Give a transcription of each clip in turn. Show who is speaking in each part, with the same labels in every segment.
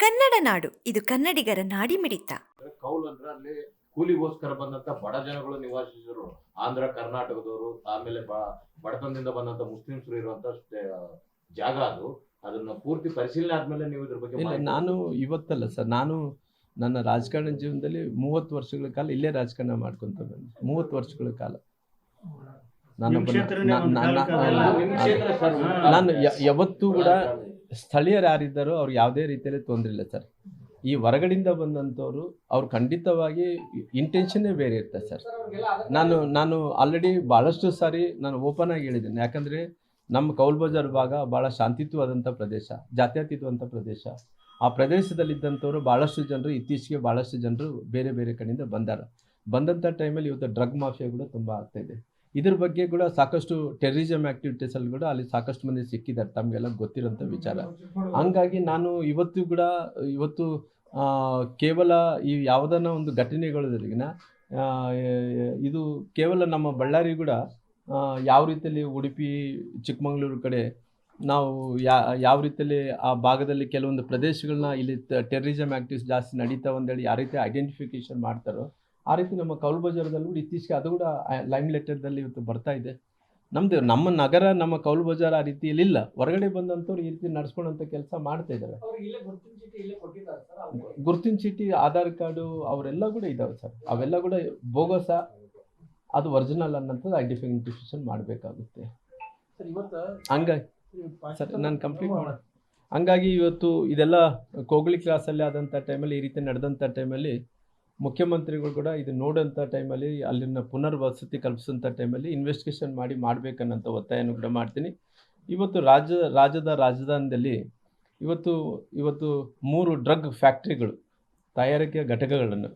Speaker 1: ಕನ್ನಡ ನಾಡು ಇದು ಕನ್ನಡಿಗರ ನಾಡಿಮಿಡಿತ.
Speaker 2: ಕೌಲ್ ಅಂದ್ರೆ ಅಲ್ಲಿ ಕೂಲಿಗೋಸ್ಕರ ಬಂದಂತ ಬಡ ಜನಗಳು ನಿವಾಸಿಸಿದ್ರು. ಆಂಧ್ರ ಕರ್ನಾಟಕದವರು ಆಮೇಲೆ ಬ- ಬಡತನದಿಂದ ಬಂದಂತ ಮುಸ್ಲಿಮ್ಸರು ಇರುವಂತ ಜಾಗ ಅದು. ಅದನ್ನ ಪೂರ್ತಿ ಪರಿಶೀಲನೆ ಆದ್ಮೇಲೆ ನೀವು ಇದ್ರ ಬಗ್ಗೆ
Speaker 3: ಇಲ್ಲ ನಾನು ಇವತ್ತಲ್ಲ ಸರ್ ನಾನು ನನ್ನ ರಾಜಕಾರಣ ಜೀವನದಲ್ಲಿ ಮೂವತ್ತು ವರ್ಷಗಳ ಕಾಲ ಇಲ್ಲೇ ರಾಜಕಾರಣ ಮಾಡ್ಕೊಂತ ಬಂದೆ. ಮೂವತ್ತು ವರ್ಷಗಳ ಕಾಲ. ನಾನು ನಾನು ಯಾವತ್ತೂ ಕೂಡ ಸ್ಥಳೀಯರು ಯಾರಿದ್ದಾರೋ ಅವ್ರು ಯಾವುದೇ ರೀತಿಯಲ್ಲಿ ತೊಂದರೆ ಇಲ್ಲ ಸರ್. ಈ ಹೊರಗಡೆಯಿಂದ ಬಂದಂಥವ್ರು ಅವ್ರು ಖಂಡಿತವಾಗಿ ಇಂಟೆನ್ಷನ್ನೇ ಬೇರೆ ಇರ್ತದೆ ಸರ್. ನಾನು ನಾನು ಆಲ್ರೆಡಿ ಭಾಳಷ್ಟು ಸಾರಿ ನಾನು ಓಪನ್ ಆಗಿ ಹೇಳಿದ್ದೀನಿ. ಯಾಕಂದರೆ ನಮ್ಮ ಕೌಲ್ ಬಜಾರ್ ಭಾಗ ಭಾಳ ಶಾಂತಿತ್ವವಾದಂಥ ಪ್ರದೇಶ ಜಾತ್ಯತೀತವಂಥ ಪ್ರದೇಶ. ಆ ಪ್ರದೇಶದಲ್ಲಿದ್ದಂಥವ್ರು ಭಾಳಷ್ಟು ಜನರು, ಇತ್ತೀಚೆಗೆ ಭಾಳಷ್ಟು ಜನರು ಬೇರೆ ಬೇರೆ ಕಡೆಯಿಂದ ಬಂದಾರ. ಬಂದಂಥ ಟೈಮಲ್ಲಿ ಇವತ್ತು ಡ್ರಗ್ ಮಾಫಿಯಾ ಕೂಡ ತುಂಬ ಆಗ್ತಾಯಿದೆ ಇದ್ರ ಬಗ್ಗೆ ಕೂಡ ಸಾಕಷ್ಟು ಟೆರರಿಸಮ್ ಅಲ್ಲಿ ಕೂಡ ಅಲ್ಲಿ ಸಾಕಷ್ಟು ಮಂದಿ ಸಿಕ್ಕಿದ್ದಾರೆ, ತಮಗೆಲ್ಲ ಗೊತ್ತಿರೋಂಥ ವಿಚಾರ. ಹಂಗಾಗಿ ನಾನು ಇವತ್ತು ಕೂಡ, ಇವತ್ತು ಕೇವಲ ಈ ಯಾವುದನ್ನ ಒಂದು ಘಟನೆಗಳಿಗಿನ ಇದು ಕೇವಲ ನಮ್ಮ ಬಳ್ಳಾರಿ ಕೂಡ ಯಾವ ರೀತಿಯಲ್ಲಿ ಉಡುಪಿ, ಚಿಕ್ಕಮಗಳೂರು ಕಡೆ ನಾವು ಯಾವ ರೀತಿಯಲ್ಲಿ ಆ ಭಾಗದಲ್ಲಿ ಕೆಲವೊಂದು ಪ್ರದೇಶಗಳನ್ನ ಇಲ್ಲಿ ಟೆರರಿಸಮ್ ಆ್ಯಕ್ಟಿವ್ಸ್ ಜಾಸ್ತಿ ನಡೀತಾವೆ ಅಂತೇಳಿ ಯಾವ ರೀತಿ ಐಡೆಂಟಿಫಿಕೇಶನ್ ಮಾಡ್ತಾರೋ ಆ ರೀತಿ ನಮ್ಮ ಕೌಲ್ ಬಜಾರದಲ್ಲೂ ಇತ್ತೀಚೆಗೆ ಅದು ಕೂಡ ಲೈಮ್ ಲೆಟರ್ದಲ್ಲಿ ಇವತ್ತು ಬರ್ತಾ ಇದೆ. ನಮ್ದು ನಮ್ಮ ನಗರ ನಮ್ಮ ಕೌಲ್ ಬಜಾರ್ ಆ ರೀತಿಯಲ್ಲಿ ಇಲ್ಲ. ಹೊರಗಡೆ ಬಂದಂಥವ್ರು ಈ ರೀತಿ ನಡ್ಸ್ಕೊಳ್ಳೋಂಥ ಕೆಲಸ ಮಾಡ್ತಾ ಇದ್ದಾರೆ. ಗುರುತಿನ ಚೀಟಿ ಆಧಾರ್ ಕಾರ್ಡು ಅವರೆಲ್ಲ ಕೂಡ ಇದಾವೆ ಸರ್. ಅವೆಲ್ಲ ಕೂಡ ಬೋಗಸ ಅದು ಒರಿಜಿನಲ್ ಅನ್ನೋಂಥದ್ದು ಐಡೆಂಟಿಫಿಕೇಶನ್ ಮಾಡಬೇಕಾಗುತ್ತೆ. ಹಂಗಾಗಿ ಸರ್ ನಾನು ಕಂಪ್ಲೀಟ್ ಮಾಡ ಹಂಗಾಗಿ ಇವತ್ತು ಇದೆಲ್ಲ ಕೋಗಳಿ ಕ್ಲಾಸಲ್ಲಿ ಆದಂಥ ಟೈಮಲ್ಲಿ ಈ ರೀತಿ ನಡೆದಂಥ ಟೈಮಲ್ಲಿ ಮುಖ್ಯಮಂತ್ರಿಗಳು ಕೂಡ ಇದು ನೋಡೋಂಥ ಟೈಮಲ್ಲಿ, ಅಲ್ಲಿನ ಪುನರ್ವಸತಿ ಕಲ್ಪಿಸೋಂಥ ಟೈಮಲ್ಲಿ ಇನ್ವೆಸ್ಟಿಗೇಷನ್ ಮಾಡಿ ಮಾಡಬೇಕನ್ನೋಂಥ ಒತ್ತಾಯನೂ ಕೂಡ ಮಾಡ್ತೀನಿ. ಇವತ್ತು ರಾಜ್ಯ, ರಾಜ್ಯದ ರಾಜಧಾನದಲ್ಲಿ ಇವತ್ತು ಇವತ್ತು ಮೂರು ಡ್ರಗ್ ಫ್ಯಾಕ್ಟ್ರಿಗಳು, ತಯಾರಿಕೆಯ ಘಟಕಗಳನ್ನು,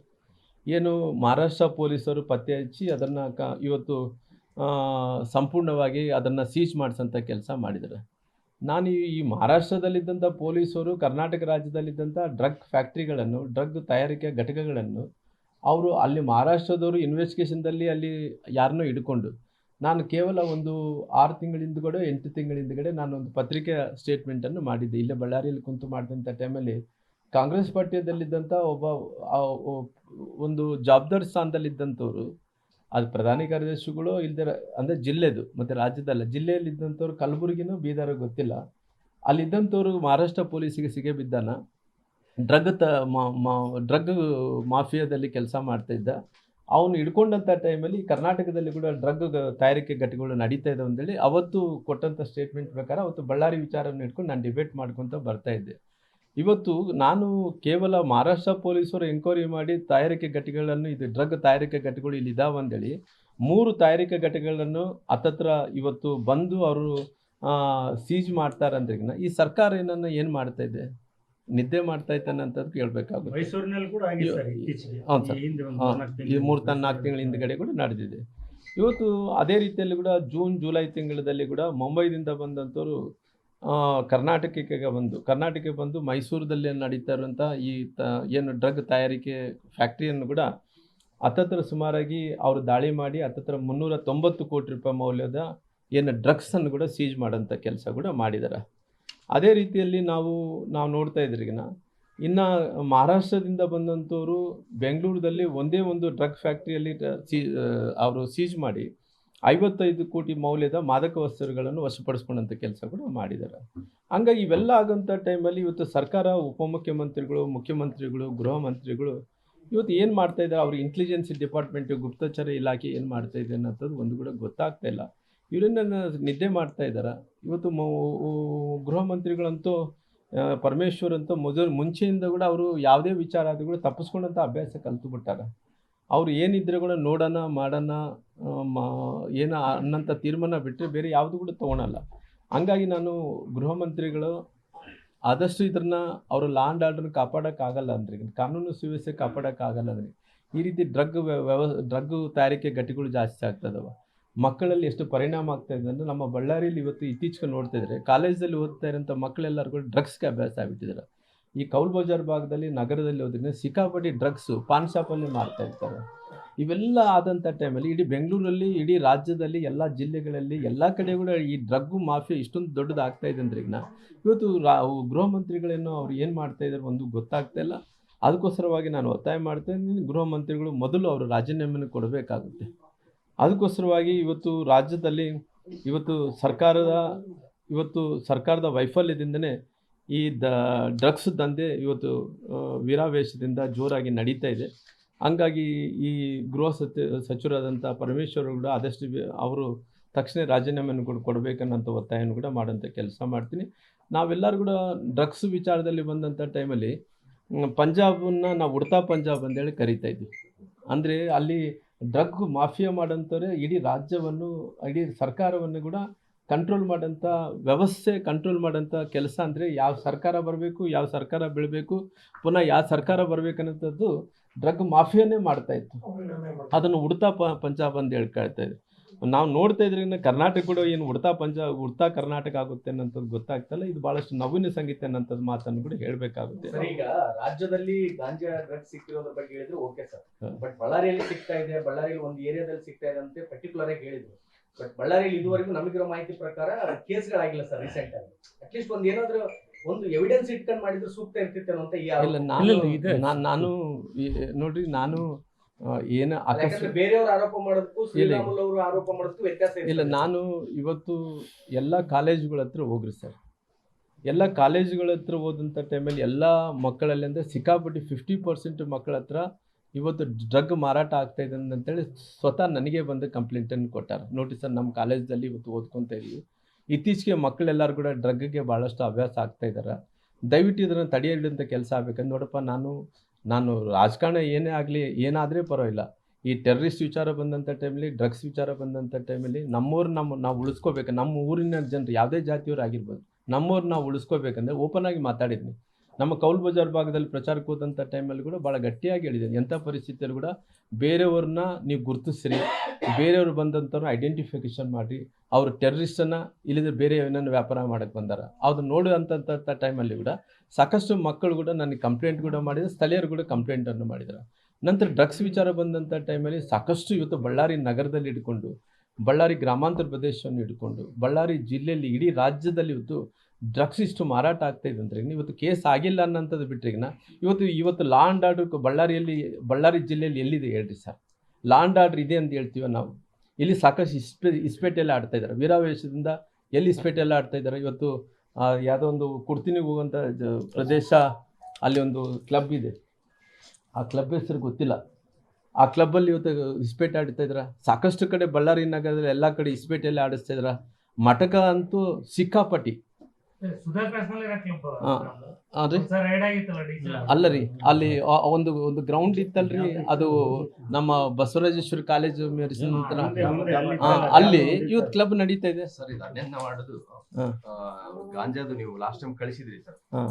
Speaker 3: ಏನು ಮಹಾರಾಷ್ಟ್ರ ಪೊಲೀಸರು ಪತ್ತೆ ಹಚ್ಚಿ ಅದನ್ನು ಕ, ಇವತ್ತು ಸಂಪೂರ್ಣವಾಗಿ ಅದನ್ನು ಸೀಜ್ ಮಾಡಿಸೋಂಥ ಕೆಲಸ ಮಾಡಿದ್ದಾರೆ. ನಾನು ಈ- ಮಹಾರಾಷ್ಟ್ರದಲ್ಲಿದ್ದಂಥ ಪೊಲೀಸರು, ಕರ್ನಾಟಕ ರಾಜ್ಯದಲ್ಲಿದ್ದಂಥ ಡ್ರಗ್ ಫ್ಯಾಕ್ಟ್ರಿಗಳನ್ನು, ಡ್ರಗ್ ತಯಾರಿಕೆ ಘಟಕಗಳನ್ನು ಅವರು ಅಲ್ಲಿ ಮಹಾರಾಷ್ಟ್ರದವರು ಇನ್ವೆಸ್ಟಿಗೇಷನ್ದಲ್ಲಿ ಅಲ್ಲಿ ಯಾರನ್ನೂ ಹಿಡ್ಕೊಂಡು, ನಾನು ಕೇವಲ ಒಂದು ಆರು ತಿಂಗಳಿಂದಗಡೆ ಎಂಟು ತಿಂಗಳಿಂದಗಡೆ ನಾನು ಒಂದು ಪತ್ರಿಕೆ ಸ್ಟೇಟ್ಮೆಂಟನ್ನು ಮಾಡಿದ್ದೆ. ಇಲ್ಲೇ ಬಳ್ಳಾರಿಯಲ್ಲಿ ಕುಂತು ಮಾಡಿದಂಥ ಟೈಮಲ್ಲಿ ಕಾಂಗ್ರೆಸ್ ಪಾರ್ಟಿಯದಲ್ಲಿದ್ದಂಥ ಒಬ್ಬ ಒಂದು ಜವಾಬ್ದಾರಿ ಸ್ಥಾನದಲ್ಲಿದ್ದಂಥವ್ರು ಅದು ಪ್ರಧಾನಿ ಕಾರ್ಯದರ್ಶಿಗಳು ಇಲ್ದಿರ ಅಂದರೆ ಜಿಲ್ಲೆದು, ಮತ್ತು ರಾಜ್ಯದಲ್ಲ ಜಿಲ್ಲೆಯಲ್ಲಿ ಇದ್ದಂಥವ್ರು ಕಲಬುರಗಿನೂ ಬೀದರ ಗೊತ್ತಿಲ್ಲ. ಅಲ್ಲಿದ್ದಂಥವ್ರು ಮಹಾರಾಷ್ಟ್ರ ಪೊಲೀಸಿಗೆ ಸಿಗೇ ಬಿದ್ದಾನ. ಡ್ರಗ್ ತ ಡ್ರಗ್ ಮಾಫಿಯಾದಲ್ಲಿ ಕೆಲಸ ಮಾಡ್ತಾ ಇದ್ದ. ಅವನು ಹಿಡ್ಕೊಂಡಂಥ ಟೈಮಲ್ಲಿ ಕರ್ನಾಟಕದಲ್ಲಿ ಕೂಡ ಡ್ರಗ್ ತಯಾರಿಕೆ ಘಟಕಗಳು ನಡೀತಾ ಇದ್ದಾವೆ ಅಂತೇಳಿ ಅವತ್ತು ಕೊಟ್ಟಂಥ ಸ್ಟೇಟ್ಮೆಂಟ್ ಪ್ರಕಾರ ಅವತ್ತು ಬಳ್ಳಾರಿ ವಿಚಾರವನ್ನು ಇಟ್ಕೊಂಡು ನಾನು ಡಿಬೇಟ್ ಮಾಡ್ಕೊತ ಬರ್ತಾ ಇದ್ದೆ. ಇವತ್ತು ನಾನು ಕೇವಲ ಮಹಾರಾಷ್ಟ್ರ ಪೊಲೀಸರು ಎಂಕ್ವೈರಿ ಮಾಡಿ ತಯಾರಿಕೆ ಘಟಕಗಳನ್ನು ಇದು ಡ್ರಗ್ ತಯಾರಿಕೆ ಘಟಕಗಳು ಇಲ್ಲಿ ಇದಾವೆ ಅಂತೇಳಿ ಮೂರು ತಯಾರಿಕೆ ಘಟಕಗಳನ್ನು ಹತ್ತತ್ರ ಇವತ್ತು ಬಂದು ಅವರು ಸೀಜ್ ಮಾಡ್ತಾರೆ ಅಂದ್ರೆ ಈ ಸರ್ಕಾರ ಏನನ್ನ ಏನು ಮಾಡ್ತಾ ಇದೆ? ನಿದ್ದೆ ಮಾಡ್ತಾ ಇದ್ದಾನೆ ಅಂತ ಕೇಳಬೇಕಾಗುತ್ತೆ
Speaker 4: ಮೈಸೂರಿನಲ್ಲಿ ಕೂಡ ಆಗಿದೆ ಸರ್ ಇತ್ತೀಚೆಗೆ.
Speaker 3: ಹೌದು ಸರ್.
Speaker 4: ಈ
Speaker 3: ಮೂರು ತನ್ನ ನಾಲ್ಕು ತಿಂಗಳ ಹಿಂದ್ಗಡೆ ಕೂಡ ನಡೆದಿದೆ. ಇವತ್ತು ಅದೇ ರೀತಿಯಲ್ಲಿ ಕೂಡ ಜೂನ್ ಜುಲೈ ತಿಂಗಳಲ್ಲಿ ಕೂಡ ಮುಂಬೈದಿಂದ ಬಂದಂಥವ್ರು ಕರ್ನಾಟಕಕ್ಕೆ ಬಂದು ಕರ್ನಾಟಕಕ್ಕೆ ಬಂದು ಮೈಸೂರದಲ್ಲಿ ನಡೀತಾ ಇರುವಂಥ ಈ ತ, ಏನು ಡ್ರಗ್ ತಯಾರಿಕೆ ಫ್ಯಾಕ್ಟ್ರಿಯನ್ನು ಕೂಡ ಹತ್ತತ್ರ ಸುಮಾರಾಗಿ ಅವರು ದಾಳಿ ಮಾಡಿ ಹತ್ತತ್ರ ಮುನ್ನೂರ ತೊಂಬತ್ತು ಕೋಟಿ ರೂಪಾಯಿ ಮೌಲ್ಯದ ಏನು ಡ್ರಗ್ಸನ್ನು ಕೂಡ ಸೀಜ್ ಮಾಡೋಂಥ ಕೆಲಸ ಕೂಡ ಮಾಡಿದ್ದಾರೆ ಅದೇ ರೀತಿಯಲ್ಲಿ ನಾವು ನಾವು ನೋಡ್ತಾ ಇದ್ರಿಗಿನ ಇನ್ನು ಮಹಾರಾಷ್ಟ್ರದಿಂದ ಬಂದಂಥವರು ಬೆಂಗಳೂರದಲ್ಲಿ ಒಂದೇ ಒಂದು ಡ್ರಗ್ ಫ್ಯಾಕ್ಟ್ರಿಯಲ್ಲಿ ಸೀ ಅವರು ಸೀಜ್ ಮಾಡಿ ಐವತ್ತೈದು ಕೋಟಿ ಮೌಲ್ಯದ ಮಾದಕ ವಸ್ತುಗಳನ್ನು ವಶಪಡಿಸ್ಕೊಂಡಂಥ ಕೆಲಸ ಕೂಡ ಮಾಡಿದ್ದಾರೆ. ಹಂಗಾಗಿ ಇವೆಲ್ಲ ಆಗೋಂಥ ಟೈಮಲ್ಲಿ ಇವತ್ತು ಸರ್ಕಾರ, ಉಪಮುಖ್ಯಮಂತ್ರಿಗಳು, ಮುಖ್ಯಮಂತ್ರಿಗಳು, ಗೃಹ ಮಂತ್ರಿಗಳು ಇವತ್ತು ಏನು ಮಾಡ್ತಾ ಇದ್ದಾರೆ? ಅವ್ರ ಇಂಟೆಲಿಜೆನ್ಸ್ ಡಿಪಾರ್ಟ್ಮೆಂಟ್ ಗುಪ್ತಚರ ಇಲಾಖೆ ಏನು ಮಾಡ್ತಾ ಇದೆ ಅನ್ನೋಂಥದ್ದು ಒಂದು ಕೂಡ ಗೊತ್ತಾಗ್ತಾ ಇಲ್ಲ. ಇವರನ್ನ ನಿದ್ದೆ ಮಾಡ್ತಾ ಇದ್ದಾರೆ? ಇವತ್ತು ಗೃಹ ಮಂತ್ರಿಗಳಂತೂ ಪರಮೇಶ್ವರ್ ಅಂತೂ ಮೊದಲು ಮುಂಚೆಯಿಂದ ಕೂಡ ಅವರು ಯಾವುದೇ ವಿಚಾರ ಆದರೂ ಕೂಡ ತಪ್ಪಿಸ್ಕೊಂಡಂಥ ಅಭ್ಯಾಸ ಕಲ್ತು ಬಿಟ್ಟಾರ ಅವ್ರು ಏನಿದ್ರೆ ಕೂಡ ನೋಡೋಣ, ಮಾಡೋಣ ಏನ ಅನ್ನೋಂಥ ತೀರ್ಮಾನ ಬಿಟ್ಟರೆ ಬೇರೆ ಯಾವುದು ಕೂಡ ತೊಗೊಳಲ್ಲ. ಹಂಗಾಗಿ ನಾನು ಗೃಹ ಮಂತ್ರಿಗಳು ಆದಷ್ಟು ಇದನ್ನ ಅವರು ಲ್ಯಾಂಡ್ ಆ್ಯಂಡ್ ಆರ್ಡರ್ನ ಕಾಪಾಡೋಕ್ಕಾಗಲ್ಲ ಅಂದ್ರೆ, ಕಾನೂನು ಸುವ್ಯವಸ್ಥೆ ಕಾಪಾಡೋಕ್ಕಾಗಲ್ಲ ಅಂದರೆ, ಈ ರೀತಿ ಡ್ರಗ್ ವ್ಯವ ಡ್ರಗ್ ತಯಾರಿಕೆ ಘಟಿಗಳು ಜಾಸ್ತಿ ಆಗ್ತದವ. ಮಕ್ಕಳಲ್ಲಿ ಎಷ್ಟು ಪರಿಣಾಮ ಆಗ್ತಾ ಇದೆ ಅಂದರೆ, ನಮ್ಮ ಬಳ್ಳಾರಿಯಲ್ಲಿ ಇವತ್ತು ಇತ್ತೀಚೆಗೆ ನೋಡ್ತಾ ಇದ್ದಾರೆ ಕಾಲೇಜಲ್ಲಿ ಓದ್ತಾ ಇರೋಂಥ ಮಕ್ಕಳೆಲ್ಲರೂ ಕೂಡ ಡ್ರಗ್ಸ್ಗೆ ಅಭ್ಯಾಸ ಆಗಿಬಿಟ್ಟಿದ್ದಾರೆ ಈ ಕೌಲ್ ಬಜಾರ್ ಭಾಗದಲ್ಲಿ ನಗರದಲ್ಲಿ ಹೋದ್ರೆ ಸಿಕ್ಕಾಪಟ್ಟಿ ಡ್ರಗ್ಸು ಪಾನ್ ಶಾಪಲ್ಲಿ ಮಾರ್ತಾ ಇರ್ತಾರೆ. ಇವೆಲ್ಲ ಆದಂಥ ಟೈಮಲ್ಲಿ ಇಡೀ ಬೆಂಗಳೂರಲ್ಲಿ, ಇಡೀ ರಾಜ್ಯದಲ್ಲಿ, ಎಲ್ಲ ಜಿಲ್ಲೆಗಳಲ್ಲಿ, ಎಲ್ಲ ಕಡೆ ಕೂಡ ಈ ಡ್ರಗ್ಗು ಮಾಫಿಯಾ ಇಷ್ಟೊಂದು ದೊಡ್ಡದಾಗ್ತಾ ಇದೆ ಅಂದ್ರೆ ಈಗ ಇವತ್ತು ರಾ ಗೃಹ ಮಂತ್ರಿಗಳೇನೋ ಅವ್ರು ಏನು ಮಾಡ್ತಾ ಇದ್ದಾರೆ ಒಂದು ಗೊತ್ತಾಗ್ತಾ ಇಲ್ಲ. ಅದಕ್ಕೋಸ್ಕರವಾಗಿ ನಾನು ಒತ್ತಾಯ ಮಾಡ್ತೇನೆ, ಗೃಹ ಮಂತ್ರಿಗಳು ಮೊದಲು ಅವರು ರಾಜೀನಾಮೆ ಕೊಡಬೇಕಾಗುತ್ತೆ. ಅದಕ್ಕೋಸ್ಕರವಾಗಿ ಇವತ್ತು ರಾಜ್ಯದಲ್ಲಿ, ಇವತ್ತು ಸರ್ಕಾರದ ಇವತ್ತು ಸರ್ಕಾರದ ವೈಫಲ್ಯದಿಂದನೇ ಈ ದ, ಡ್ರಗ್ಸ್ ದಂಧೆ ಇವತ್ತು ವೀರಾವೇಶದಿಂದ ಜೋರಾಗಿ ನಡೀತಾ ಇದೆ. ಹಂಗಾಗಿ ಈ ಗೃಹ ಸಚಿವ ಸಚಿವರಾದಂಥ ಪರಮೇಶ್ವರ್ ಕೂಡ ಆದಷ್ಟು ಅವರು ತಕ್ಷಣ ರಾಜೀನಾಮೆಯನ್ನು ಕೂಡ ಕೊಡಬೇಕನ್ನೋಂಥ ಒತ್ತಾಯವನ್ನು ಕೂಡ ಮಾಡೋಂಥ ಕೆಲಸ ಮಾಡ್ತೀನಿ. ನಾವೆಲ್ಲರೂ ಕೂಡ ಡ್ರಗ್ಸ್ ವಿಚಾರದಲ್ಲಿ ಬಂದಂಥ ಟೈಮಲ್ಲಿ ಪಂಜಾಬನ್ನು ನಾವು ಉಡ್ತಾ ಪಂಜಾಬ್ ಅಂತೇಳಿ ಕರಿತಾ ಇದ್ವಿ. ಅಂದರೆ ಅಲ್ಲಿ ಡ್ರಗ್ ಮಾಫಿಯಾ ಮಾಡೋಂಥವ್ರೆ ಇಡೀ ರಾಜ್ಯವನ್ನು, ಇಡೀ ಸರ್ಕಾರವನ್ನು ಕೂಡ ಕಂಟ್ರೋಲ್ ಮಾಡೋಂಥ ವ್ಯವಸ್ಥೆ ಕಂಟ್ರೋಲ್ ಮಾಡೋಂಥ ಕೆಲಸ ಅಂದರೆ ಯಾವ ಸರ್ಕಾರ ಬರಬೇಕು ಯಾವ ಸರ್ಕಾರ ಬೀಳಬೇಕು ಪುನಃ ಯಾವ ಸರ್ಕಾರ ಬರಬೇಕನ್ನೋಂಥದ್ದು ಡ್ರಗ್ ಮಾಫಿಯಾನೇ ಮಾಡ್ತಾ ಇತ್ತು. ಅದನ್ನು ಉಡ್ತಾ ಪ ಪಂಜಾಬ್ ಅಂತ ಹೇಳ್ಕೊಳ್ತಾ ಇದೆ. ನಾವು ನೋಡ್ತಾ ಇದ್ರೆ ಇನ್ನು ಕರ್ನಾಟಕ ಕೂಡ ಏನು ಉಡ್ತಾ ಪಂಜಾಬ್ ಉಡ್ತಾ ಕರ್ನಾಟಕ ಆಗುತ್ತೆ ಅನ್ನೋಂಥದ್ದು ಗೊತ್ತಾಗ್ತಲ್ಲ ಇದು ಭಾಳಷ್ಟು ನವೀನ ಸಂಗೀತ ಅನ್ನೋಂಥದ್ದು ಮಾತನ್ನು ಕೂಡ ಹೇಳಬೇಕಾಗುತ್ತೆ.
Speaker 5: ಈಗ ರಾಜ್ಯದಲ್ಲಿ ಗಾಂಜಾ ಡ್ರಗ್ ಸಿಕ್ಕಿರೋದ್ರ ಬಗ್ಗೆ ಹೇಳಿದ್ರೆ ಓಕೆ ಸರ್ ಬಟ್ ಬಳ್ಳಾರಿಯಲ್ಲಿ ಸಿಗ್ತಾ ಇದೆ ಬಳ್ಳಾರಿಯಲ್ಲಿ ಒಂದು ಏರಿಯಾದಲ್ಲಿ ಸಿಗ್ತಾ ಇದೆ ಅಂತ ಪರ್ಟಿಕ್ಯುಲರ್ ಆಗಿ ಹೇಳಿದ್ರು. ಬಟ್ ಬಳ್ಳಾರಿಯಲ್ಲಿ ಇದುವರೆಗೂ ನಮಗಿರೋ ಮಾಹಿತಿ ಪ್ರಕಾರ ಕೇಸ್ಗಳಾಗಿಲ್ಲ ಸರ್ ರೀಸೆಂಟ್ ಆಗಿ ಅಟ್ಲೀಸ್ಟ್ ಒಂದು ಏನಾದ್ರು ಒಂದು ಎವಿಡೆನ್ಸ್ ಇಟ್ಕೊಂಡು ಮಾಡಿದ್ರೆ ಸೂಕ್ತ ಇರ್ತಿತ್ತು ಅಂತ ಈ
Speaker 3: ಇಲ್ಲ ನಾನು
Speaker 4: ಇದೆ.
Speaker 3: ನಾನು ನೋಡ್ರಿ ನಾನು ಏನು
Speaker 5: ಆರೋಪ ಮಾಡೋದಕ್ಕೂ
Speaker 3: ಇಲ್ಲ.
Speaker 5: ಶ್ರೀರಾಮುಲು ಅವರು ಆರೋಪ ಮಾಡೋದಕ್ಕೂ ವ್ಯತ್ಯಾಸ ಇದೆ
Speaker 3: ಇಲ್ಲ ನಾನು ಇವತ್ತು ಎಲ್ಲ ಕಾಲೇಜುಗಳ ಹತ್ರ ಹೋಗ್ರಿ ಸರ್ ಎಲ್ಲ ಕಾಲೇಜುಗಳ ಹತ್ರ ಹೋದಂಥ ಟೈಮಲ್ಲಿ ಎಲ್ಲ ಮಕ್ಕಳಲ್ಲಿ ಅಂದರೆ ಸಿಕ್ಕಾಪಟ್ಟಿ ಫಿಫ್ಟಿ ಪರ್ಸೆಂಟ್ ಮಕ್ಕಳ ಹತ್ರ ಇವತ್ತು ಡ್ರಗ್ ಮಾರಾಟ ಆಗ್ತಾ ಇದೆ ಅಂತೇಳಿ ಸ್ವತಃ ನನಗೆ ಬಂದು ಕಂಪ್ಲೇಂಟನ್ನು ಕೊಟ್ಟಾರೆ. ನೋಡಿ ಸರ್ ನಮ್ಮ ಕಾಲೇಜಲ್ಲಿ ಇವತ್ತು ಓದ್ಕೊತಾ ಇದ್ವಿ. ಇತ್ತೀಚೆಗೆ ಮಕ್ಕಳೆಲ್ಲರೂ ಕೂಡ ಡ್ರಗ್ಗೆ ಭಾಳಷ್ಟು ಅಭ್ಯಾಸ ಆಗ್ತಾ ಇದ್ದಾರೆ ದಯವಿಟ್ಟು ಇದನ್ನು ತಡೆಯಲಿಂತ ಕೆಲಸ ಆಗ್ಬೇಕಂದ್ರೆ ನೋಡಪ್ಪ, ನಾನು ನಾನು ರಾಜಕಾರಣ ಏನೇ ಆಗಲಿ, ಏನಾದರೂ ಪರವಾಗಿಲ್ಲ. ಈ ಟೆರ್ರಿಸ್ಟ್ ವಿಚಾರ ಬಂದಂಥ ಟೈಮಲ್ಲಿ ಡ್ರಗ್ಸ್ ವಿಚಾರ ಬಂದಂಥ ಟೈಮಲ್ಲಿ ನಮ್ಮೂರು ನಮ್ಮ ನಾವು ಉಳಿಸ್ಕೋಬೇಕು. ನಮ್ಮ ಊರಿನ ಜನರು ಯಾವುದೇ ಜಾತಿಯವ್ರು ಆಗಿರ್ಬೋದು, ನಮ್ಮೂರು ನಾವು ಉಳಿಸ್ಕೋಬೇಕಂದ್ರೆ ಓಪನ್ ಆಗಿ ಮಾತಾಡಿದ್ನಿ. ನಮ್ಮ ಕೌಲ್ ಬಜಾರ್ ಭಾಗದಲ್ಲಿ ಪ್ರಚಾರಕ್ಕೆ ಹೋದಂಥ ಟೈಮಲ್ಲಿ ಕೂಡ ಭಾಳ ಗಟ್ಟಿಯಾಗಿ ಹೇಳಿದ್ದೀನಿ ಎಂಥ ಪರಿಸ್ಥಿತಿಯಲ್ಲಿ ಕೂಡ ಬೇರೆಯವ್ರನ್ನ ನೀವು ಗುರುತಿಸ್ರಿ, ಬೇರೆಯವ್ರು ಬಂದಂಥವ್ರನ್ನ ಐಡೆಂಟಿಫಿಕೇಷನ್ ಮಾಡಿರಿ. ಅವರು ಟೆರ್ರಿಸ್ಟನ್ನು ಇಲ್ಲದೆ ಬೇರೆ ಏನನ್ನು ವ್ಯಾಪಾರ ಮಾಡೋಕ್ಕೆ ಬಂದಾರ. ಅದು ನೋಡುವಂಥ ಟೈಮಲ್ಲಿ ಕೂಡ ಸಾಕಷ್ಟು ಮಕ್ಕಳು ಕೂಡ ನನಗೆ ಕಂಪ್ಲೇಂಟ್ ಕೂಡ ಮಾಡಿದ್ರು, ಸ್ಥಳೀಯರು ಕೂಡ ಕಂಪ್ಲೇಂಟನ್ನು ಮಾಡಿದ್ರು. ನಂತರ ಡ್ರಗ್ಸ್ ವಿಚಾರ ಬಂದಂಥ ಟೈಮಲ್ಲಿ ಸಾಕಷ್ಟು ಇವತ್ತು ಬಳ್ಳಾರಿ ನಗರದಲ್ಲಿ ಇಟ್ಕೊಂಡು ಬಳ್ಳಾರಿ ಗ್ರಾಮಾಂತರ ಪ್ರದೇಶವನ್ನು ಇಟ್ಕೊಂಡು ಬಳ್ಳಾರಿ ಜಿಲ್ಲೆಯಲ್ಲಿ ಇಡೀ ರಾಜ್ಯದಲ್ಲಿ ಇವತ್ತು ಡ್ರಗ್ಸ್ ಇಷ್ಟು ಮಾರಾಟ ಆಗ್ತಾ ಇದೆ ಅಂದ್ರೆ ಇವತ್ತು ಕೇಸ್ ಆಗಿಲ್ಲ ಅನ್ನೋಂಥದ್ದು ಬಿಟ್ಟರೆ ಇವತ್ತು ಇವತ್ತು ಲಾ ಆ್ಯಂಡ್ ಆರ್ಡರ್ ಬಳ್ಳಾರಿಯಲ್ಲಿ, ಬಳ್ಳಾರಿ ಜಿಲ್ಲೆಯಲ್ಲಿ ಎಲ್ಲಿದೆ ಹೇಳ್ರಿ ಸರ್ ಲಾ ಆ್ಯಂಡ್ ಆರ್ಡರ್ ಇದೆ ಅಂತ ಹೇಳ್ತೀವ ನಾವು? ಇಲ್ಲಿ ಸಾಕಷ್ಟು ಇಸ್ಪೆ, ಇಸ್ಪೇಟೆಲ್ಲ ಆಡ್ತಾ ಇದ್ದಾರೆ. ವೀರಾವೇಶದಿಂದ ಎಲ್ಲಿ ಇಸ್ಪೇಟೆಲ್ಲ ಆಡ್ತಾ ಇದ್ದಾರೆ? ಇವತ್ತು ಯಾವುದೋ ಒಂದು ಕುಡ್ತಿನಿಗೆ ಹೋಗುವಂಥ ಪ್ರದೇಶ ಅಲ್ಲಿ ಒಂದು ಕ್ಲಬ್ ಇದೆ. ಆ ಕ್ಲಬ್ ಹೆಸರು ಗೊತ್ತಿಲ್ಲ. ಆ ಕ್ಲಬ್ಬಲ್ಲಿ ಇವತ್ತು ಇಸ್ಪೇಟೆ ಆಡ್ತಾ ಇದ್ರ ಸಾಕಷ್ಟು ಕಡೆ ಬಳ್ಳಾರಿ ನಗರದಲ್ಲಿ ಎಲ್ಲ ಕಡೆ ಇಸ್ಪೇಟೆಲ್ಲ ಆಡಿಸ್ತಾ ಇದ್ರ ಮಟಕ ಅಂತೂ ಸಿಕ್ಕಾಪಟ್ಟಿ.
Speaker 4: ಸುಧಾ ಕ್ಲಾಸ್ ನಲ್ಲಿ ಆಗಿತ್ತಲ್ಲ
Speaker 3: ಅಲ್ಲ ರೀ ಒಂದು ಒಂದು ಗ್ರೌಂಡ್ ಇತ್ತಲ್ರಿ ಅದು ನಮ್ಮ ಬಸವರಾಜೇಶ್ವರ ಕಾಲೇಜು ಮೆಡಿಸಿನ್ ಅಲ್ಲಿ ಯೂತ್ ಕ್ಲಬ್ ನಡೀತಾ ಇದೆ.
Speaker 6: ಸರ್ ಇದು ವಾರ್ಡದು
Speaker 3: ಹಾ.
Speaker 6: ಗಾಂಜಾದು ನೀವು ಲಾಸ್ಟ್ ಟೈಮ್ ಕಳಿಸಿದ್ರಿ ಸರ್.
Speaker 3: ಹಾ.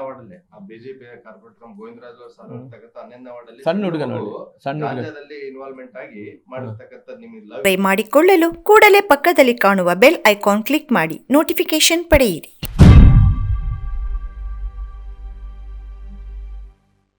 Speaker 6: ವಾರ್ಡಲ್ಲಿ ಅಲ್ಲಿ ಆ ಬಿಜೆಪಿ ಕಾರ್ಪೊರೇಟರ್ ಗೋವಿಂದರಾಜ್ ಅವ್ರು ಸರ್ ತಗತ ಹನ್ನೊಂದನೇ ವಾರ್ಡಲ್ಲಿ
Speaker 3: ಸಣ್ಣ ಹುಡುಗ ನೋಡಿ ಸಣ್ಣ
Speaker 6: ಗಾಂಜಾದಲ್ಲಿ ಇನ್ವಾಲ್ವ್ಮೆಂಟ್ ಆಗಿ ಮಾಡಿರ್ತಕ್ಕಂಥ ನಿಮಗೆ ಮಾಡಿ
Speaker 1: ಮಾಡಿಕೊಳ್ಳಲು ಕೂಡಲೇ ಪಕ್ಕದಲ್ಲಿ ಕಾಣುವ ಬೆಲ್ ಐಕಾನ್ ಕ್ಲಿಕ್ ಮಾಡಿ ನೋಟಿಫಿಕೇಶನ್ ಪಡೆಯಿರಿ.